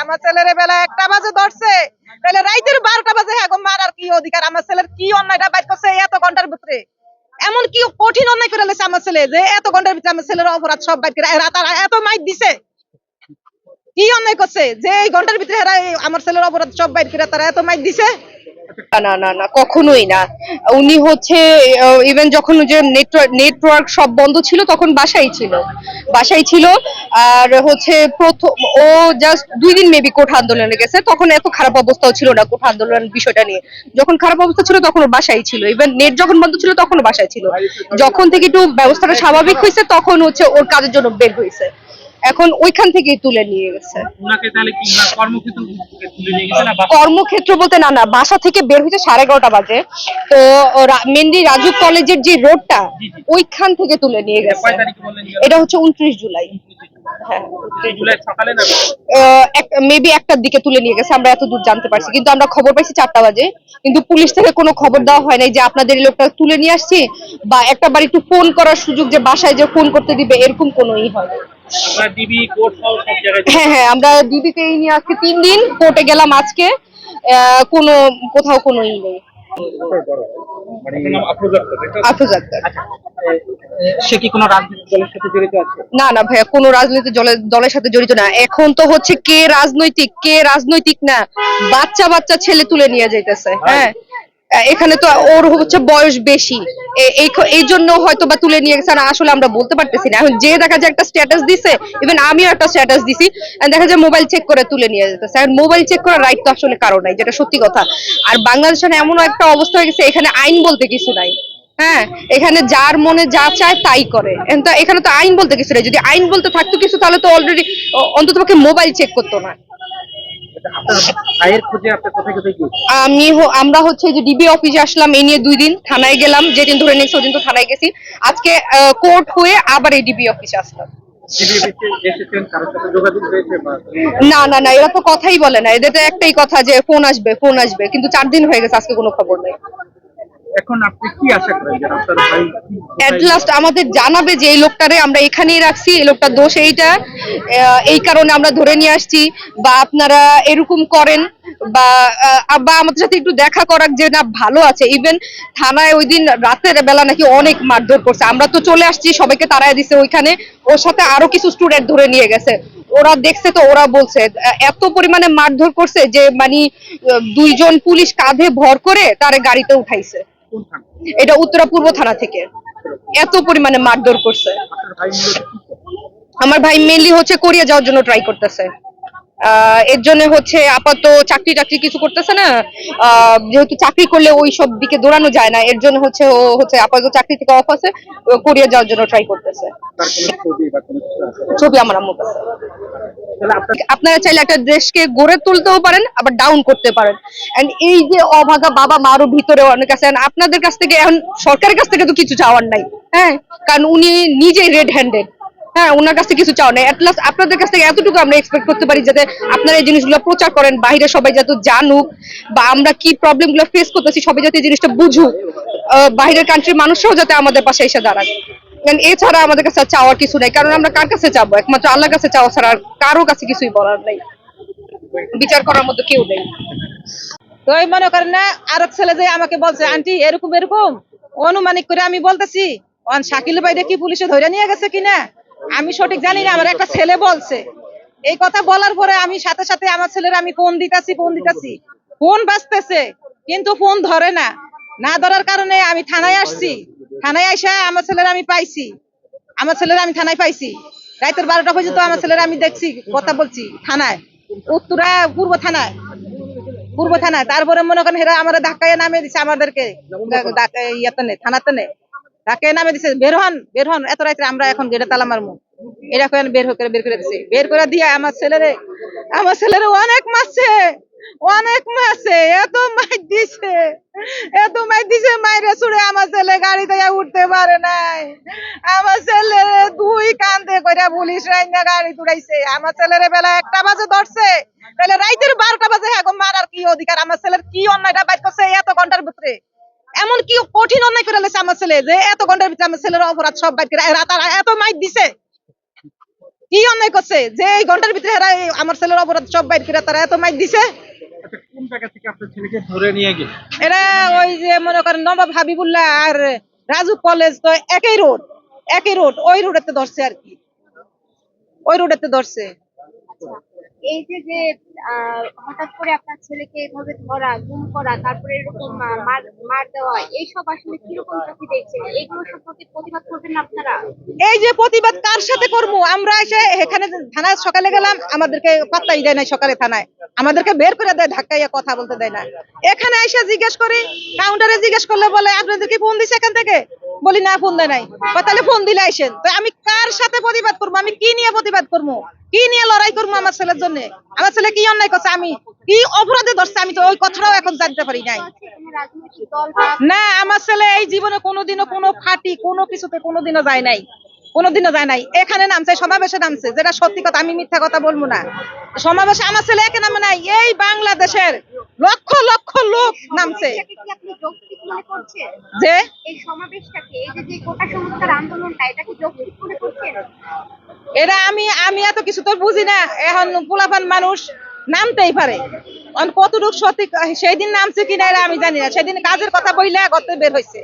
আমার ছেলের বেলা একটা বাজে ধরছে। তাহলে রাইতের বারোটা বাজে হ্যাঁ কি অধিকার? আমার ছেলের কি অন্যায়টা বাইর করছে এত ঘণ্টার ভিতরে? এমন কি কঠিন অন্যায় করে লেছে আমার ছেলে যে এত ঘণ্টার ভিতরে আমার ছেলের অপরাধ সব বাইর এত মাইক দিছে। কি অন্যায় করছে যে এই ঘণ্টার ভিতরে আমার ছেলের অপরাধ সব বাইর করে তারা এত মাইক দিছে? না, না না কখনোই না। উনি হচ্ছে ইভেন যখন যে নেটওয়ার্ক নেটওয়ার্ক সব বন্ধ ছিল তখন বাসায় ছিল। বাসায় ছিল আর হচ্ছে প্রথম ও জাস্ট দুই দিন মেবি কোঠা আন্দোলনে গেছে তখন এত খারাপ অবস্থাও ছিল না কোঠা আন্দোলন বিষয়টা নিয়ে। যখন খারাপ অবস্থা ছিল তখন ও বাসায় ছিল। ইভেন নেট যখন বন্ধ ছিল তখনও বাসায় ছিল। যখন থেকে একটু ব্যবস্থাটা স্বাভাবিক হয়েছে তখন হচ্ছে ওর কাজের জন্য বের হয়েছে। এখন ওইখান থেকেই তুলে নিয়ে গেছে। কর্মক্ষেত্র বলতে না না বাসা থেকে বের হয়েছে সাড়ে এগারোটা বাজে। তো মেনলি রাজু কলেজের যে রোডটা। ওইখান থেকে তুলে নিয়ে গেছে। এটা হচ্ছে উনত্রিশ জুলাই। হ্যাঁ। মেবি একটার দিকে তুলে নিয়ে গেছে আমরা এত দূর জানতে পারছি। কিন্তু আমরা খবর পাইছি চারটা বাজে কিন্তু পুলিশ থেকে কোনো খবর দেওয়া হয় নাই যে আপনাদের লোকটা তুলে নিয়ে আসছি বা একটা বার একটু ফোন করার সুযোগ যে বাসায় যে ফোন করতে দিবে এরকম কোনোই হয় হ্যাঁ হ্যাঁ আমরা ডিবিতে নিয়ে আজকে তিন দিন কোর্টে গেলাম আজকে আহ, কোনো কোথাও কোনো ই নেই। আক্তার আচ্ছা সে কি কোনো রাজনৈতিক দলের সাথে জড়িত আছে? না না ভাইয়া কোনো রাজনৈতিক দলের দলের সাথে জড়িত না। এখন তো হচ্ছে কে রাজনৈতিক কে রাজনৈতিক না বাচ্চা বাচ্চা ছেলে তুলে নিয়ে যাইতেছে হ্যাঁ। এখানে তো ওর হচ্ছে বয়স বেশি। এই জন্য হয়তো বা তুলে নিয়ে গেছে। আসলে আমরা বলতে পারতেছি না। এখন যে দেখা যায় একটা স্ট্যাটাস দিছে ইভেন আমিও একটা স্ট্যাটাস দিছি দেখা যায় মোবাইল চেক করে তুলে নিয়ে যেতেছে। আর মোবাইল চেক করার রাইট তো আসলে কারও নাই, যেটা সত্যি কথা। আর বাংলাদেশের এমন একটা অবস্থা হয়ে গেছে, এখানে আইন বলতে কিছু নাই। হ্যাঁ এখানে যার মনে যা চায় তাই করে। এখানে তো আইন বলতে কিছু নাই। যদি আইন বলতে থাকতো কিছু, তাহলে তো অলরেডি অন্তত মোবাইল চেক করতো না। আমি আমরা হচ্ছে যে ডিবি অফিসে আসলাম এই নিয়ে দুই দিন থানায় গেলাম যেদিন ধরে নিয়েছি ওদিন তো থানায় গেছি। আজকে কোর্ট হয়ে আবার এই ডিবি অফিসে আসলাম। না না না এরা তো কথাই বলে না। এদের তো একটাই কথা যে ফোন আসবে ফোন আসবে। কিন্তু চার দিন হয়ে গেছে আজকে কোনো খবর নেই। এখন আপনি কি আশা করেন যে আপনার ভাই আমাদের জানাবে যে এই লোকটারে আমরা এখানেই রাখছি, এই লোকটার দোষ এইটা। এই কারণে আমরা ধরে নিয়ে আসছি বা আপনারা এরকম করেন বা বা আমাদের সাথে একটু দেখা করাক যে না ভালো আছে। ইভেন থানায় ওই দিন রাতের বেলা নাকি অনেক মারধর করছে। আমরা তো চলে আসছি, সবাইকে তাড়ায় দিছে ওইখানে। ওর সাথে আরও কিছু স্টুডেন্ট ধরে নিয়ে গেছে। ওরা দেখছে তো, ওরা বলছে এত পরিমাণে মারধর করছে যে মানে দুইজন পুলিশ কাঁধে ভর করে তারে গাড়িতে উঠাইছে? এটা উত্তরা পূর্ব থানা থেকে এত পরিমাণে মারধর করছে? আমার ভাই মেনলি হচ্ছে কোরিয়া যাওয়ার জন্য ট্রাই করতেছে এর জন্য হচ্ছে আপাতত চাকরি টাকরি কিছু করতেছে না। আহ, যেহেতু চাকরি করলে ওই সব দিকে দৌড়ানো যায় না এর জন্য হচ্ছে ও হচ্ছে আপাতত চাকরি থেকে অফ আছে কোরিয়া যাওয়ার জন্য ট্রাই করতেছে। ছবি আমার আম্মুর কাছে। আপনারা চাইলে একটা দেশকে গড়ে তুলতেও পারেন আবার ডাউন করতে পারেন। এন্ড এই যে অভাগা বাবা মারও ভিতরে অনেক আছে আপনাদের কাছ থেকে এখন সরকারের কাছ থেকে তো কিছু চাওয়ার নাই হ্যাঁ? কারণ উনি নিজেই রেড হ্যান্ডেড হ্যাঁ ওনার কাছ থেকে কিছু চাওয়া নেই। অ্যাটলাস্ট আপনাদের কাছ থেকে এতটুকু আমরা এক্সপেক্ট করতে পারি যাতে আপনারা এই জিনিসগুলো প্রচার করেন বাইরে সবাই যাতে জানুক বা আমরা কি প্রবলেমগুলো ফেস করতেছি, সবাই যাতে এই জিনিসটা বুঝুক। বাইরের কান্ট্রির মানুষরাও যাতে আমাদের পাশে এসে দাঁড়াক এছাড়া আমাদের কাছে চাওয়ার কিছু নাই, কারণ আমরা কার কাছে চাবো? একমাত্র আল্লাহর কাছে চাওয়া ছাড়া কারও কাছে কিছুই বলার নেই। বিচার করার মতো কেউ নেই। তো মনে করেন না আর এক ছেলে যে আমাকে বলছে, আন্টি, এরকম এরকম? অনুমানিক করে আমি বলতেছি, অন শাকিল ভাইরে কি পুলিশে ধরে নিয়ে গেছে কিনা? আমি সঠিক জানি না, আমার একটা ছেলে বলছে। এই কথা বলার পরে আমি সাথে সাথে আমার ছেলের আমি ফোন দিতাছি ফোন দিতাছি। ফোন বাজতেছে, কিন্তু ফোন ধরে না। না ধরার কারণে আমি থানায় আসছি। থানায় এসে আমার ছেলের আমি পাইছি। আমার ছেলের আমি থানায় পাইছি। রাতের বারোটা পর্যন্ত আমার ছেলের আমি দেখছি, কথা বলছি, থানায়। উত্তরা, পূর্ব থানায়। পূর্ব থানায়। তারপরে মনে করেন হেরা আমার ধাক্কায় নামিয়ে দিছে আমাদেরকে। ইয়েতে থানাতে নে। ধাক্কায় নামে দিছে, বের হন বের হন, এত রাত্রে আমরা এখন গেটে তালা মারমু এরা কেন বের করে বের করে দিছে। বের করে দিয়ে আমার ছেলেরে আমার ছেলেরে অনেক মারছে অনেক মারছে, এত মাইর দিছে, এত মাইর দিছে, মাইরে ছুড়ে আমার ছেলে গাড়ি থেকে উঠতে পারে নাই। আমার ছেলেরে দুই কান্দে কইরা পুলিশ রাইনা গাড়ি তুড়াইছে। আমার ছেলের বেলা একটা বাজে ধরছে। তাহলে রাইতের বারোটা বাজে গো মারার কি অধিকার? আমার ছেলের কি অন্যায়টা বাইর করছে এত ঘণ্টার ভিতরে? এমন কি কঠিন অন্যায় করে লেছে আমার ছেলে যে এত ঘণ্টার ভিতরে আমার ছেলের অপরাধ সব রাত এত মাইর দিছে। কি অন্যায় করছে? যে এই ঘণ্টার ভিতরে এরা আমার ছেলের অপরাধ সব বাইর করে তারা এত মাইর দিছে। আচ্ছা কোন জায়গা থেকে আপনার ছেলেকে ধরে নিয়ে গেল এরা ওই যে মনে করেন নবাব হাবিবুল্লাহ আর রাজু কলেজ তো একই রোড একই রোড ওই রোডেতে ধরছে আর কি। ওই রোডেতে ধরছে। এই যে যে হঠাৎ করে আপনার ছেলেকে এভাবে ধরা, গুম করা, তারপরে এরকম মার মার দেওয়া, এইসব আসলে কীরকম চোখে দেখছেন? এগুলো সব প্রতি প্রতিবাদ করবেন আপনারা? এই যে প্রতিবাদ কার সাথে করব? আমরা এসে এখানে থানায় সকালে গেলাম, আমাদেরকে পাত্তাই দেয় না সকালে থানায়। আমাদেরকে বের করে দেয় ধাক্কাইয়া কথা বলতে দেয় না। এখানে এসে জিজ্ঞেস করি কাউন্টারে জিজ্ঞেস করলে বলে আপনাদেরকে ফোন দিছে এখান থেকে? বলি, না, ফোন দেয় নাই। তাহলে ফোন দিলে আইসেন। তো আমি কার সাথে প্রতিবাদ করব? আমি কি নিয়ে প্রতিবাদ করব? কি নিয়ে লড়াই করব আমার ছেলের জন্য? আমার ছেলে কি অন্যায় করছে? আমি কি অপরাধে ধরছে? আমি তো ওই কথাটাও এখন জানতে পারি নাই। না, আমার ছেলে এই জীবনে কোনোদিনও কোনো ফাটি, কোনো কিছুতে কোনোদিনও যায় নাই। কোনোদিনও যায় নাই। এখানে নামছে সমাবেশে নামছে যেটা সত্যি কথা আমি মিথ্যা কথা বলব না। সমাবেশে আমার ছেলে একে নামে নাই এই বাংলাদেশের লক্ষ লক্ষ লোক নামছে। যে? এরা আমি আমি এত কিছু তো বুঝি না এখন পোলাপান মানুষ নামতেই পারে। কতটুকু সত্যি সেই দিন নামছে কিনা এরা আমি জানি না। সেদিন কাজের কথা বইলে গত বের হয়েছে